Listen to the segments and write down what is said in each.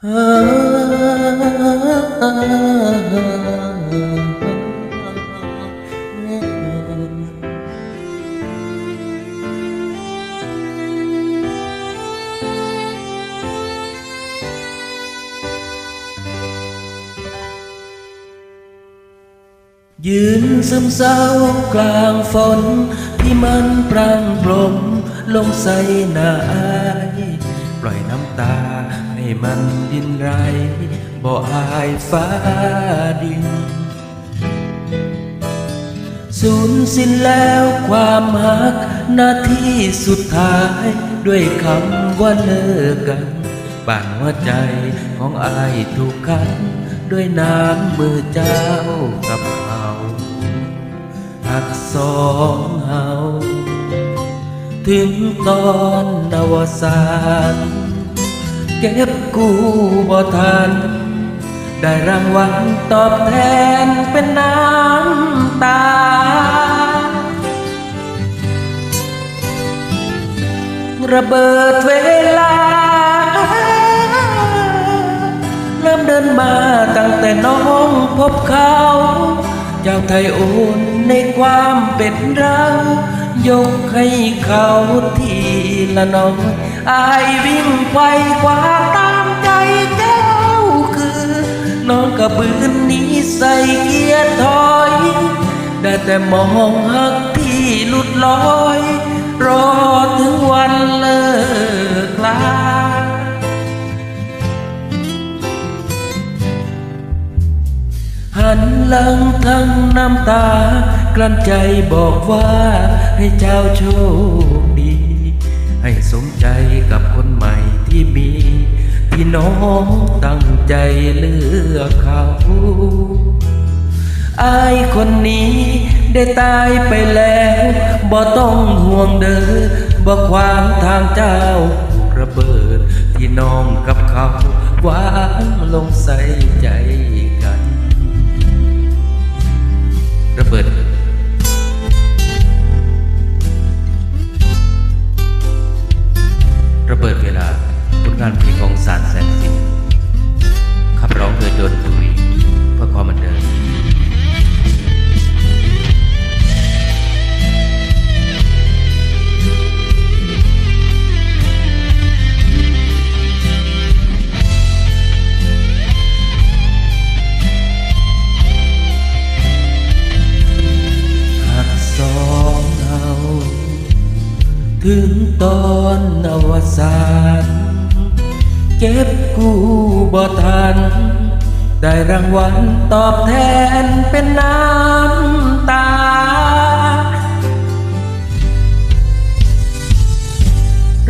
ยืนซึมเศร้ากลางฝน ที่มันพรางพรมลงใส่หน้าอายปล่อยน้ำตาให้ มันดินไรบ่อายฟ้าดิน สูญสิ้นแล้วความหักนาที่สุดท้ายด้วยคำว่าเลิกกันบางหัวใจของอายถูกคันด้วยน้ำมือเจ้ากับเขาหักสองเฮาถึงตอนนวสาน เก็บกู้บ่ทัน ได้รางวัลตอบแทนเป็นน้ำตา ระเบิดเวลา เริ่มเดินมาตั้งแต่น้องพบเขา เจ้าไทยโอนในความเป็นเรา ยกให้เขาทีละน้อยอายวิ่งไขว่าตามใจเจ้าคือ น้องกระบืนนี้ใส่เกียร์ถอย ได้แต่มองหักที่หลุดลอย รอถึงวันเลิก ลังทั้งน้ำตา กลั้นใจบอกว่าให้เจ้าโชคดี ให้สมใจกับคนใหม่ที่มี ที่น้องตั้งใจเลือกเขาอายคนนี้ได้ตายไปแล้วบ่ต้องห่วงเด้อบ่ขวางทางเจ้าระเบิดที่น้องกับเขาวางลงใส่ใจ ระเบิดเวลาผลงานเพลงของสารแสนสินขับร้องโดยโดนดุยเพื่อความบันเทิง ถึงตอนอวสานเก็บกู้บ่ทัน ได้รางวัลตอบแทนเป็นน้ำตา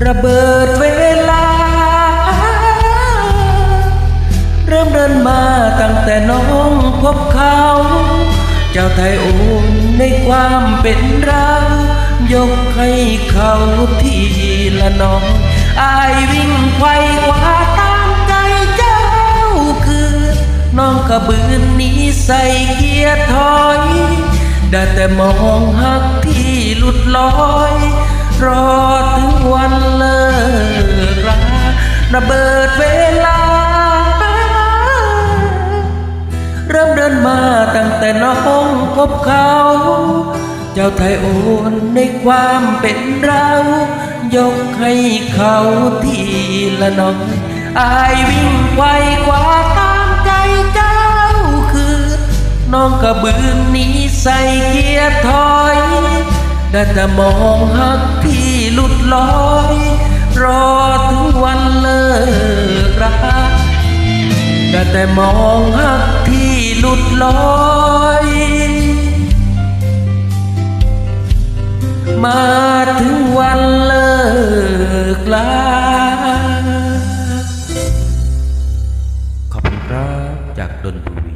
ระเบิดเวลา เริ่มเดินมาตั้งแต่น้องพบเขา เจ้าไทยโอนในความเป็นเรา ยกให้เขาทีละน้องอายวิ่งไขว่คว้าตามใจเจ้าคือ น้องกระบืนนี้ใส่เกียร์ถอยได้แต่มองหักที่หลุดลอย รอถึงวันเลิกลาระเบิดเวลา เริ่มเดินมาตั้งแต่น้องพบเขา จ้าไทยโอนในความเป็นเรา ยกให้เขาทีละน้อยอายวิ่งไว่คว้าตามใจเจ้าคือ น้องกระบืนนี้ใส่เกียร์ถอยได้แต่มองหักที่หลุดลอย รอถึงวันเลิกราได้แต่มองหักที่หลุดลอย มาถึงวันเลิกลาขอบคุณครับจากดนตรี